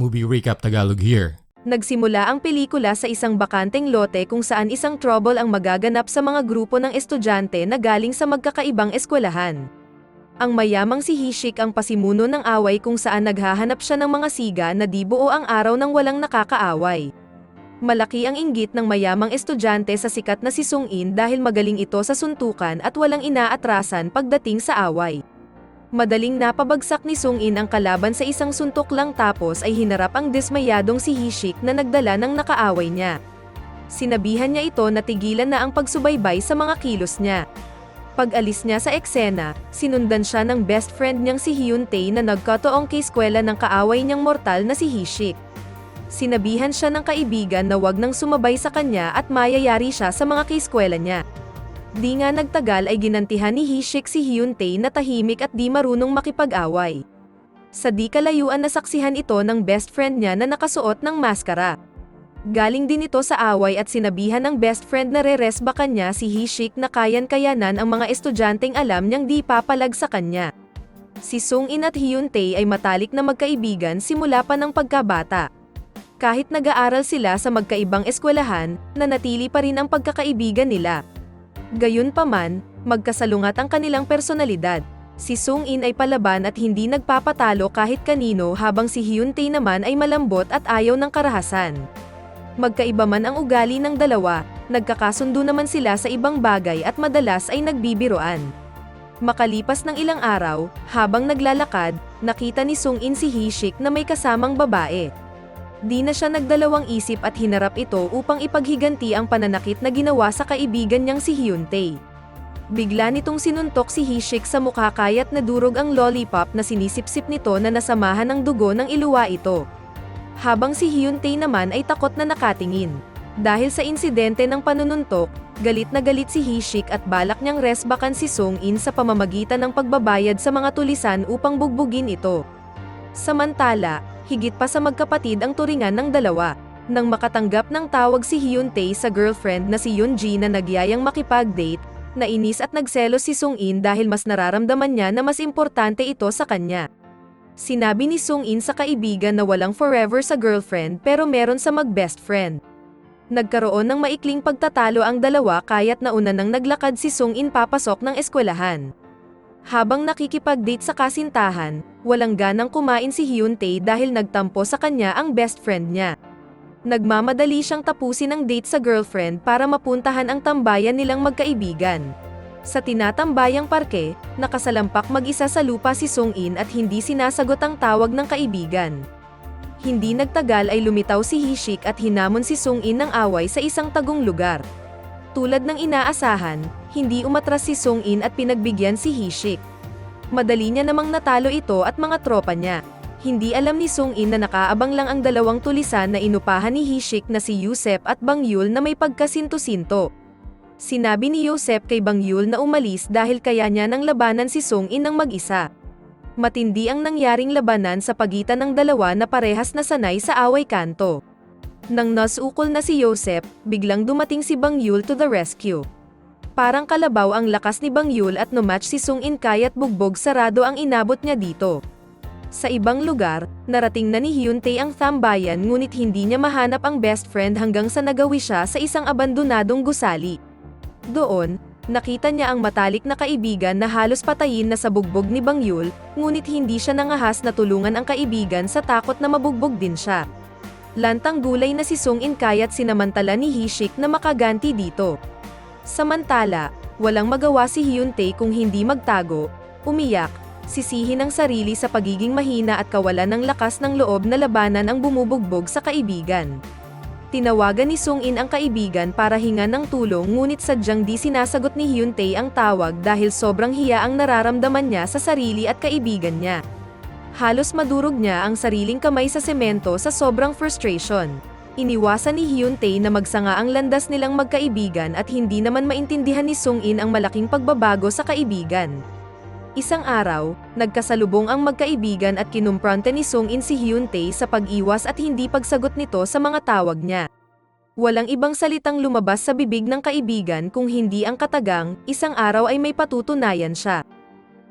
Movie Recap Tagalog here. Nagsimula ang pelikula sa isang bakanteng lote kung saan isang trouble ang magaganap sa mga grupo ng estudyante na galing sa magkakaibang eskwelahan. Ang mayamang si Hishik ang pasimuno ng away kung saan naghahanap siya ng mga siga na di buo ang araw ng walang nakakaaway. Malaki ang inggit ng mayamang estudyante sa sikat na si Sung In dahil magaling ito sa suntukan at walang inaatrasan pagdating sa away. Madaling napabagsak ni Sung In ang kalaban sa isang suntok lang tapos ay hinarap ang dismayadong si Hishik na nagdala ng nakaaway niya. Sinabihan niya ito na tigilan na ang pagsubaybay sa mga kilos niya. Pag-alis niya sa eksena, sinundan siya ng best friend niyang si Hyun Tae na nagkatoong kay eskwela ng kaaway niyang mortal na si Hishik. Sinabihan siya ng kaibigan na wag nang sumabay sa kanya at mayayari siya sa mga kaeskwela niya. Di nga nagtagal ay ginantihan ni Hishik si Hyun Tae na tahimik at di marunong makipag-away. Sa di kalayuan nasaksihan ito ng best friend niya na nakasuot ng maskara. Galing din ito sa away at sinabihan ng best friend na re-resba kanya si Hishik na kayan-kayanan ang mga estudyanteng alam niyang di papalag sa kanya. Si Sung In at Hyun Tae ay matalik na magkaibigan simula pa ng pagkabata. Kahit nag-aaral sila sa magkaibang eskwelahan, nanatili pa rin ang pagkakaibigan nila. Gayunpaman, magkasalungat ang kanilang personalidad. Si Sung In ay palaban at hindi nagpapatalo kahit kanino habang si Hyun Tae naman ay malambot at ayaw ng karahasan. Magkaiba man ang ugali ng dalawa, nagkakasundo naman sila sa ibang bagay at madalas ay nagbibiroan. Makalipas ng ilang araw, habang naglalakad, nakita ni Sung In si Hishik na may kasamang babae. Di na siya nagdalawang isip at hinarap ito upang ipaghiganti ang pananakit na ginawa sa kaibigan niyang si Hyun Tae. Bigla nitong sinuntok si Hishik sa mukha kayat na durog ang lollipop na sinisipsip nito na nasamahan ng dugo ng iluwa ito. Habang si Hyun Tae naman ay takot na nakatingin. Dahil sa insidente ng panununtok, galit na galit si Hishik at balak niyang resbakan si Sung In sa pamamagitan ng pagbabayad sa mga tulisan upang bugbugin ito. Samantala, higit pa sa magkapatid ang turingan ng dalawa. Nang makatanggap ng tawag si Hyun Tae sa girlfriend na si Yoon Ji na nagyayang makipag-date, nainis at nagselos si Sung In dahil mas nararamdaman niya na mas importante ito sa kanya. Sinabi ni Sung In sa kaibigan na walang forever sa girlfriend pero meron sa mag-best friend. Nagkaroon ng maikling pagtatalo ang dalawa kaya't nauna nang naglakad si Sung In papasok ng eskwelahan. Habang nakikipag-date sa kasintahan, walang ganang kumain si Hyun Tae dahil nagtampo sa kanya ang best friend niya. Nagmamadali siyang tapusin ang date sa girlfriend para mapuntahan ang tambayan nilang magkaibigan. Sa tinatambayang parke, nakasalampak mag-isa sa lupa si Sung In at hindi sinasagot ang tawag ng kaibigan. Hindi nagtagal ay lumitaw si Hishik at hinamon si Sung In ng away sa isang tagong lugar. Tulad ng inaasahan, hindi umatras si Sung In at pinagbigyan si Hishik. Madali niya namang natalo ito at mga tropa niya. Hindi alam ni Sung In na nakaabang lang ang dalawang tulisan na inupahan ni Hishik na si Yusep at Bang Yul na may pagkasinto-sinto. Sinabi ni Yosep kay Bang Yul na umalis dahil kaya niya nang labanan si Sung In ng mag-isa. Matindi ang nangyaring labanan sa pagitan ng dalawa na parehas na sanay sa away kanto. Nang nasukol na si Yosep, biglang dumating si Bang Yul to the rescue. Parang kalabaw ang lakas ni Bang Yul at no-match si Sung In kaya't bugbog sarado ang inabot niya dito. Sa ibang lugar, narating na ni Hyun Tae ang tambayan ngunit hindi niya mahanap ang best friend hanggang sa nagawi siya sa isang abandonadong gusali. Doon, nakita niya ang matalik na kaibigan na halos patayin na sa bugbog ni Bang Yul, ngunit hindi siya nangahas na tulungan ang kaibigan sa takot na mabugbog din siya. Lantang gulay na si Sung In kaya't sinamantala ni Hishik na makaganti dito. Samantala, walang magawa si Hyun Tae kung hindi magtago, umiyak, sisihin ang sarili sa pagiging mahina at kawalan ng lakas ng loob na labanan ang bumubugbog sa kaibigan. Tinawagan ni Sung In ang kaibigan para hingan ng tulong ngunit sadyang di sinasagot ni Hyun Tae ang tawag dahil sobrang hiya ang nararamdaman niya sa sarili at kaibigan niya. Halos madurog niya ang sariling kamay sa semento sa sobrang frustration. Iniwasan ni Hyun Tae na magsanga ang landas nilang magkaibigan at hindi naman maintindihan ni Sung In ang malaking pagbabago sa kaibigan. Isang araw, nagkasalubong ang magkaibigan at kinumpronte ni Sung In si Hyun Tae sa pag-iwas at hindi pagsagot nito sa mga tawag niya. Walang ibang salitang lumabas sa bibig ng kaibigan kung hindi ang katagang, isang araw ay may patutunayan siya.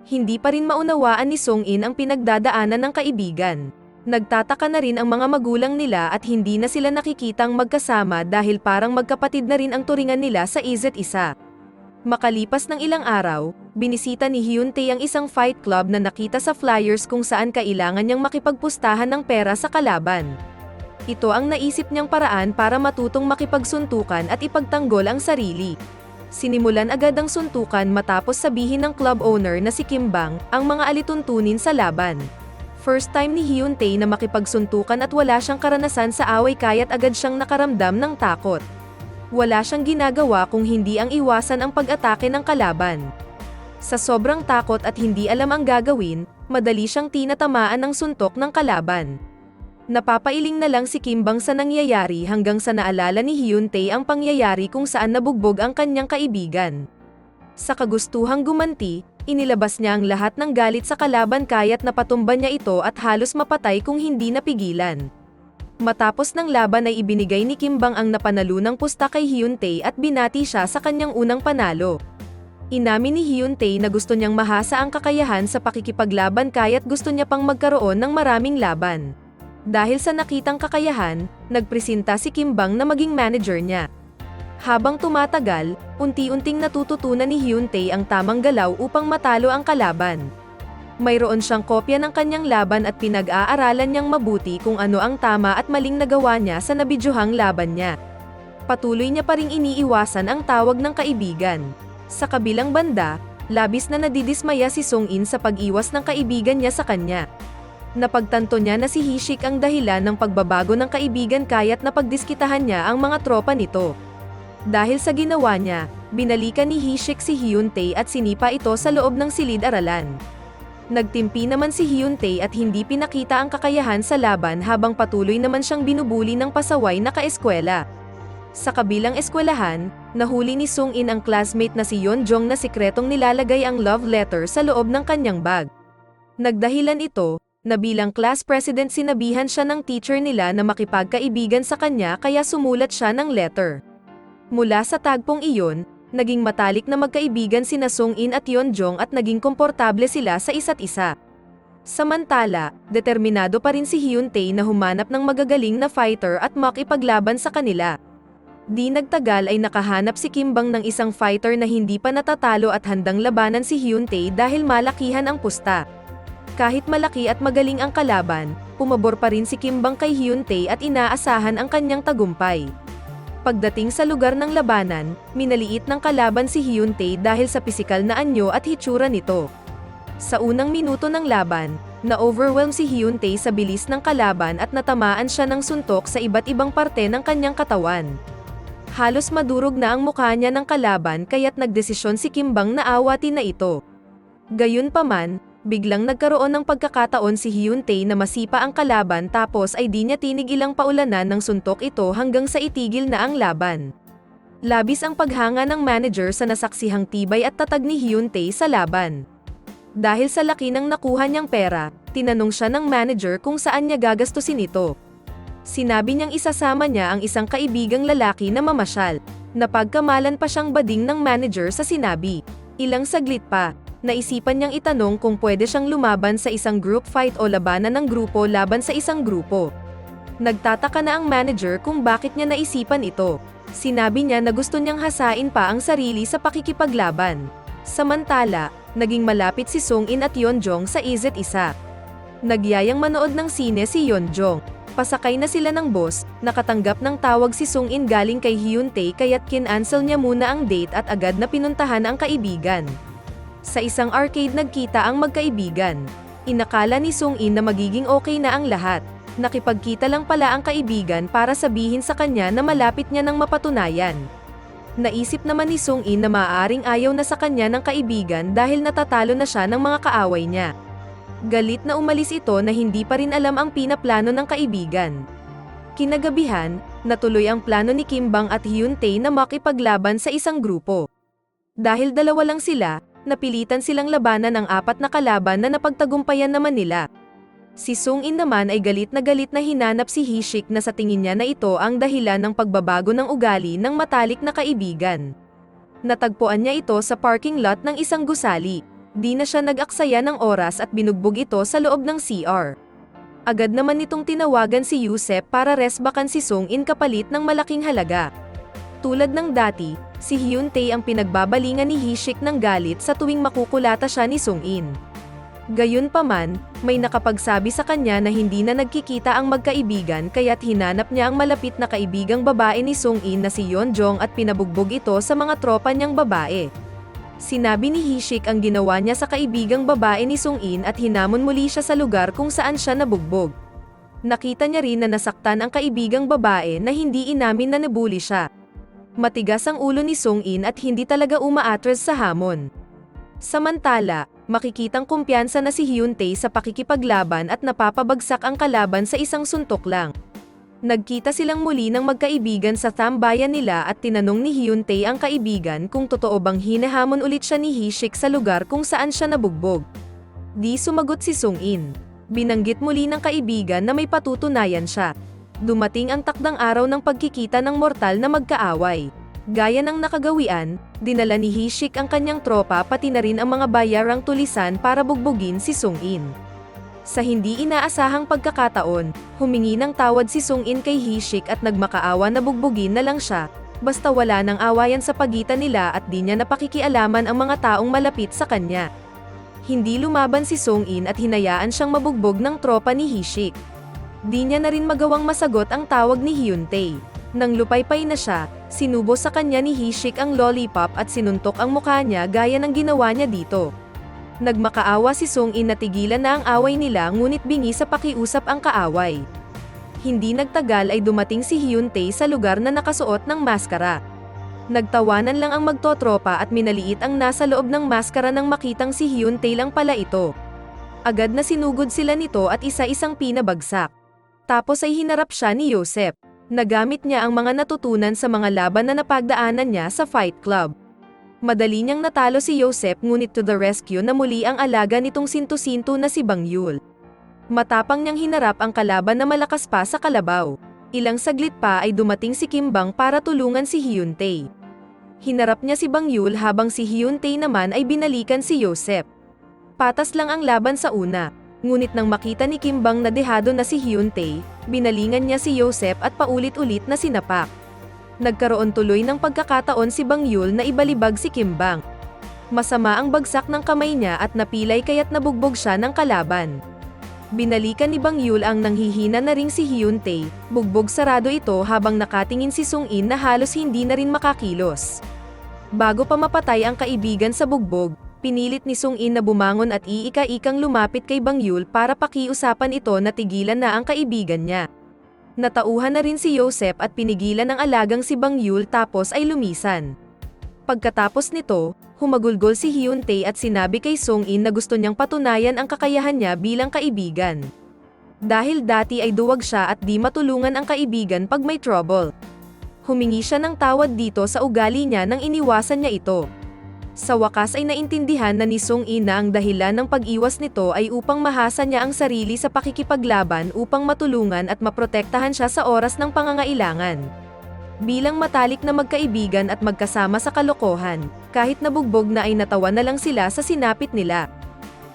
Hindi pa rin maunawaan ni Sung In ang pinagdadaanan ng kaibigan. Nagtataka na rin ang mga magulang nila at hindi na sila nakikitang magkasama dahil parang magkapatid na rin ang turingan nila sa isa't isa. Makalipas ng ilang araw, binisita ni Hyuntae ang isang fight club na nakita sa flyers kung saan kailangan niyang makipagpustahan ng pera sa kalaban. Ito ang naisip niyang paraan para matutong makipagsuntukan at ipagtanggol ang sarili. Sinimulan agad ang suntukan matapos sabihin ng club owner na si Kim Bang ang mga alituntunin sa laban. First time ni Hyuntae na makipagsuntukan at wala siyang karanasan sa away kaya't agad siyang nakaramdam ng takot. Wala siyang ginagawa kung hindi ang iwasan ang pag-atake ng kalaban. Sa sobrang takot at hindi alam ang gagawin, madali siyang tinatamaan ng suntok ng kalaban. Napapailing na lang si Kim Bang sa nangyayari hanggang sa naalala ni Hyuntae ang pangyayari kung saan nabugbog ang kanyang kaibigan. Sa kagustuhang gumanti, inilabas niya ang lahat ng galit sa kalaban kaya't napatumba niya ito at halos mapatay kung hindi napigilan. Matapos ng laban ay ibinigay ni Kim Bang ang napanalunang pusta kay Hyuntae at binati siya sa kanyang unang panalo. Inamin ni Hyuntae na gusto niyang mahasa ang kakayahan sa pakikipaglaban kaya't gusto niya pang magkaroon ng maraming laban. Dahil sa nakitang kakayahan, nagpresenta si Kim Bang na maging manager niya. Habang tumatagal, unti-unting natututunan ni Hyuntae ang tamang galaw upang matalo ang kalaban. Mayroon siyang kopya ng kanyang laban at pinag-aaralan niyang mabuti kung ano ang tama at maling nagawa niya sa nabidyohang laban niya. Patuloy niya pa ring iniiwasan ang tawag ng kaibigan. Sa kabilang banda, labis na nadidismaya si Song In sa pag-iwas ng kaibigan niya sa kanya. Napagtanto niya na si Hishik ang dahilan ng pagbabago ng kaibigan kaya't napagdiskitahan niya ang mga tropa nito. Dahil sa ginawa niya, binalikan ni Hishik si Hyuntae at sinipa ito sa loob ng silid-aralan. Nagtimpi naman si Hyuntae at hindi pinakita ang kakayahan sa laban habang patuloy naman siyang binubuli ng pasaway na kaeskwela. Sa kabilang eskwelahan, nahuli ni Sung In ang classmate na si Yeon Jong na sikretong nilalagay ang love letter sa loob ng kanyang bag. Nagdahilan ito, na bilang class president sinabihan siya ng teacher nila na makipagkaibigan sa kanya kaya sumulat siya ng letter. Mula sa tagpong iyon, naging matalik na magkaibigan sina Song In at Yeon Jong at naging komportable sila sa isa't isa. Samantala, determinado pa rin si Hyuntae na humanap ng magagaling na fighter at makipaglaban sa kanila. Di nagtagal ay nakahanap si Kim Bang ng isang fighter na hindi pa natatalo at handang labanan si Hyuntae dahil malakihan ang pusta. Kahit malaki at magaling ang kalaban, pumabor pa rin si Kim Bang kay Hyuntae at inaasahan ang kanyang tagumpay. Pagdating sa lugar ng labanan, minaliit ng kalaban si Hyuntae dahil sa pisikal na anyo at hitsura nito. Sa unang minuto ng laban, na-overwhelm si Hyuntae sa bilis ng kalaban at natamaan siya ng suntok sa iba't ibang parte ng kanyang katawan. Halos madurog na ang mukha niya ng kalaban kaya't nagdesisyon si Kim Bang na awatin na ito. Gayunpaman, biglang nagkaroon ng pagkakataon si Hyuntae na masipa ang kalaban tapos ay di niya tinig ilang paulanan ng suntok ito hanggang sa itigil na ang laban. Labis ang paghanga ng manager sa nasaksihang tibay at tatag ni Hyuntae sa laban. Dahil sa laki ng nakuha niyang pera, tinanong siya ng manager kung saan niya gagastusin ito. Sinabi niyang isasama niya ang isang kaibigang lalaki na mamasyal. Napagkamalan pa siyang bading ng manager sa sinabi. Ilang saglit pa, naisipan niyang itanong kung pwede siyang lumaban sa isang group fight o labanan ng grupo laban sa isang grupo. Nagtataka na ang manager kung bakit niya naisipan ito. Sinabi niya na gusto niyang hasain pa ang sarili sa pakikipaglaban. Samantala, naging malapit si Song In at Yeon Jong sa isa't isa. Nagyayang manood ng sine si Yeon Jong. Pasakay na sila ng boss, nakatanggap ng tawag si Sung In galing kay Hyuntae kaya't kinancel niya muna ang date at agad na pinuntahan ang kaibigan. Sa isang arcade nagkita ang magkaibigan. Inakala ni Sung In na magiging okay na ang lahat. Nakipagkita lang pala ang kaibigan para sabihin sa kanya na malapit niya ng mapatunayan. Naisip naman ni Sung In na maaaring ayaw na sa kanya ng kaibigan dahil natatalo na siya ng mga kaaway niya. Galit na umalis ito na hindi pa rin alam ang pinaplano ng kaibigan. Kinagabihan, natuloy ang plano ni Kim Bang at Hyuntae na makipaglaban sa isang grupo. Dahil dalawa lang sila, napilitan silang labanan ang apat na kalaban na napagtagumpayan naman nila. Si Sung In naman ay galit na galit na hinanap si Hishik na sa tingin niya na ito ang dahilan ng pagbabago ng ugali ng matalik na kaibigan. Natagpuan niya ito sa parking lot ng isang gusali. Di na siya nag-aksaya ng oras at binugbog ito sa loob ng CR. Agad naman nitong tinawagan si Yusep para resbakan si Song In kapalit ng malaking halaga. Tulad ng dati, si Hyun Tae ang pinagbabalingan ni Hishik ng galit sa tuwing makukulata siya ni Song In. Gayunpaman, may nakapagsabi sa kanya na hindi na nagkikita ang magkaibigan kaya't hinanap niya ang malapit na kaibigang babae ni Song In na si Yeon Jong at pinabugbog ito sa mga tropa niyang babae. Sinabi ni Hishik ang ginawa niya sa kaibigang babae ni Song In at hinamon muli siya sa lugar kung saan siya nabugbog. Nakita niya rin na nasaktan ang kaibigang babae na hindi inamin na nabuli siya. Matigas ang ulo ni Song In at hindi talaga umaatres sa hamon. Samantala, makikitang kumpiyansa na si Hyun Tae sa pakikipaglaban at napapabagsak ang kalaban sa isang suntok lang. Nagkita silang muli ng magkaibigan sa tambayan nila at tinanong ni Hyun Tae ang kaibigan kung totoo bang hinahamon ulit siya ni Hishik sa lugar kung saan siya nabugbog. Di sumagot si Sung In. Binanggit muli ng kaibigan na may patutunayan siya. Dumating ang takdang araw ng pagkikita ng mortal na magkaaway. Gaya ng nakagawian, dinala ni Hishik ang kanyang tropa pati na rin ang mga bayarang tulisan para bugbugin si Sung In. Sa hindi inaasahang pagkakataon, humingi ng tawad si Sung In kay Hishik at nagmakaawa na bugbugin na lang siya, basta wala nang awayan sa pagitan nila at di niya napakikialaman ang mga taong malapit sa kanya. Hindi lumaban si Sung In at hinayaan siyang mabugbog ng tropa ni Hishik. Di niya na rin magawang masagot ang tawag ni Hyun Tae. Nang lupaypay na siya, sinubo sa kanya ni Hishik ang lollipop at sinuntok ang mukha niya gaya ng ginawa niya dito. Nagmakaawa si Sung In na tigilan na ang away nila ngunit bingi sa pakiusap ang kaaway. Hindi nagtagal ay dumating si Hyun Tae sa lugar na nakasuot ng maskara. Nagtawanan lang ang magtotropa at minaliit ang nasa loob ng maskara nang makitang si Hyun Tae lang pala ito. Agad na sinugod sila nito at isa-isang pinabagsak. Tapos ay hinarap siya ni Yosef. Nagamit niya ang mga natutunan sa mga laban na napagdaanan niya sa Fight Club. Madali niyang natalo si Yosef ngunit to the rescue na muli ang alaga nitong sinto-sinto na si Bang Yul. Matapang niyang hinarap ang kalaban na malakas pa sa kalabaw. Ilang saglit pa ay dumating si Kim Bang para tulungan si Hyun Tae. Hinarap niya si Bang Yul habang si Hyun Tae naman ay binalikan si Yosef. Patas lang ang laban sa una, ngunit nang makita ni Kim Bang na dehado na si Hyun Tae, binalingan niya si Yosef at paulit-ulit na sinapak. Nagkaroon tuloy ng pagkakataon si Bang Yul na ibalibag si Kim Bang. Masama ang bagsak ng kamay niya at napilay kaya't nabugbog siya ng kalaban. Binalikan ni Bang Yul ang nanghihina na ring si Hyun Tae, bugbog sarado ito habang nakatingin si Sung In na halos hindi na rin makakilos. Bago pa mapatay ang kaibigan sa bugbog, pinilit ni Sung In na bumangon at iika-ikang lumapit kay Bang Yul para pakiusapan ito na tigilan na ang kaibigan niya. Natauhan na rin si Yosef at pinigilan ng alagang si Bang Yul tapos ay lumisan. Pagkatapos nito, humagulgol si Hyun Tae at sinabi kay Song In na gusto niyang patunayan ang kakayahan niya bilang kaibigan. Dahil dati ay duwag siya at di matulungan ang kaibigan pag may trouble. Humingi siya ng tawad dito sa ugali niya nang iniwasan niya ito. Sa wakas ay naintindihan na ni Song In na ang dahilan ng pag-iwas nito ay upang mahasa niya ang sarili sa pakikipaglaban upang matulungan at maprotektahan siya sa oras ng pangangailangan. Bilang matalik na magkaibigan at magkasama sa kalokohan, kahit nabugbog na ay natawa na lang sila sa sinapit nila.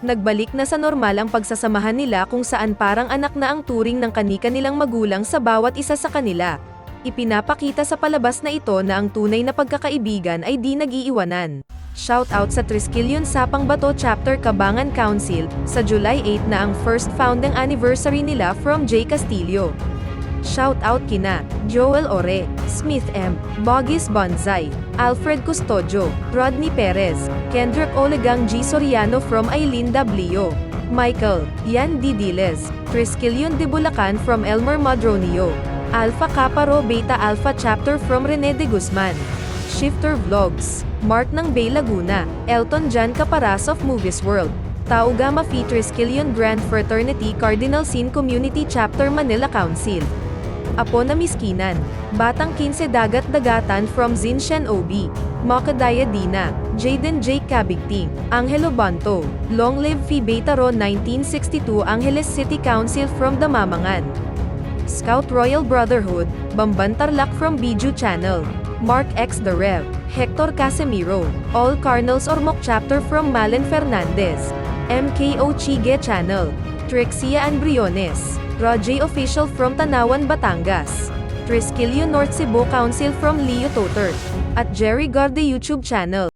Nagbalik na sa normal ang pagsasamahan nila kung saan parang anak na ang turing ng kanika nilang magulang sa bawat isa sa kanila. Ipinapakita sa palabas na ito na ang tunay na pagkakaibigan ay di nag-iiwanan. Shoutout sa Triskelion Sapang Bato Chapter Kabangan Council, sa July 8 na ang first founding anniversary nila from J. Castillo. Shoutout kina Joel Ore, Smith M, Bogis Bonsai, Alfred Custodio, Rodney Perez, Kendrick Olegang G. Soriano from Aileen W. Michael, Yan D. Diles, Triskelion de Bulacan from Elmer Madronio, Alpha Kappa Rho Beta Alpha Chapter from Rene de Guzman, Shifter Vlogs, Mark ng Bay Laguna, Elton Jan Caparas of Movies World, Tau Gamma Phi Triskelion Grand Fraternity Cardinal Sin Community Chapter Manila Council, Apo na Miskinan, Batang 15 Dagat-Dagatan from Zinshan OB, Makadaya Dina, Jaden J. Cabigting, Angelo Banto, Long Live Phi Beta Rho 1962 Angeles City Council from Damamangan, Scout Royal Brotherhood, Bamban Tarlac from Biju Channel, Mark X. The Rev, Hector Casemiro, All Carnals Ormoc Chapter from Malen Fernandez, MKO Chige Channel, Trixia Ann Briones, Roger Official from Tanawan, Batangas, Triskilio North Cebu Council from Leo Toter, at Jerry Garde YouTube channel.